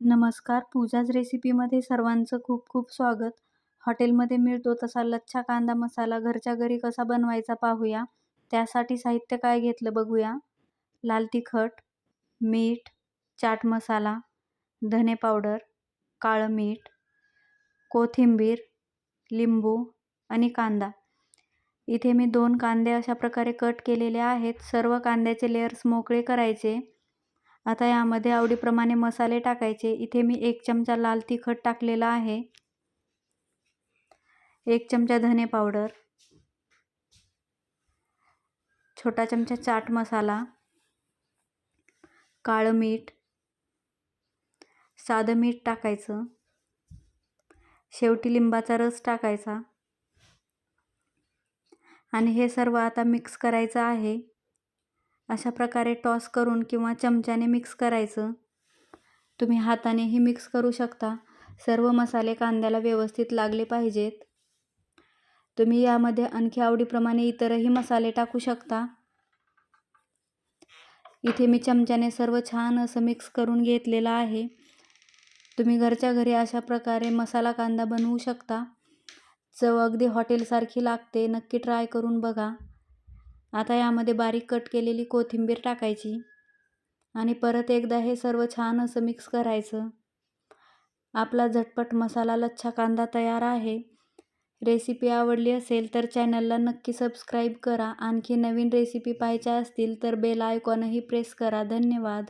नमस्कार पूजाज रेसिपीमध्ये सर्वांचं खूप खूप स्वागत. हॉटेलमध्ये मिळतो तसा लच्छा कांदा मसाला घरच्या घरी कसा बनवायचा पाहूया. त्यासाठी साहित्य काय घेतलं बघूया. लाल तिखट मीठ चाट मसाला धने पावडर काळं मीठ कोथिंबीर लिंबू आणि कांदा. इथे मी दोन कांदे अशा प्रकारे कट केलेले आहेत. सर्व कांद्याचे लेअर्स मोकळे करायचे. आता यामध्ये आवडीप्रमाणे मसाले टाकायचे. इथे मी एक चमचा लाल तिखट टाकलेला आहे. एक चमचा धने पावडर. छोटा चमचा चाट मसाला. काळं मीठ. साधं मीठ टाकायचं. शेवटी लिंबाचा रस टाकायचा. आणि हे सर्व आता मिक्स करायचं आहे. अशा प्रकारे टॉस करून किंवा चमच्याने मिक्स करायचं. तुम्ही हातानेही मिक्स करू शकता. सर्व मसाले कांद्याला व्यवस्थित लागले पाहिजेत. तुम्ही यामध्ये आणखी आवडीप्रमाणे इतरही मसाले टाकू शकता. इथे मी चमच्याने सर्व छान असं मिक्स करून घेतलेलं आहे. तुम्ही घरच्या घरी अशा प्रकारे मसाला कांदा बनवू शकता. चव अगदी हॉटेलसारखी लागते. नक्की ट्राय करून बघा. आता यामध्ये बारीक कट केलेली कोथिंबीर टाकायची आणि परत एकदा हे सर्व छान असं मिक्स करायचं. आपला झटपट मसाला लच्छा कांदा तयार आहे. रेसिपी आवडली असेल तर चॅनलला नक्की सबस्क्राईब करा. आणखी नवीन रेसिपी पाहायच्या असतील तर बेल आयकॉनही प्रेस करा. धन्यवाद.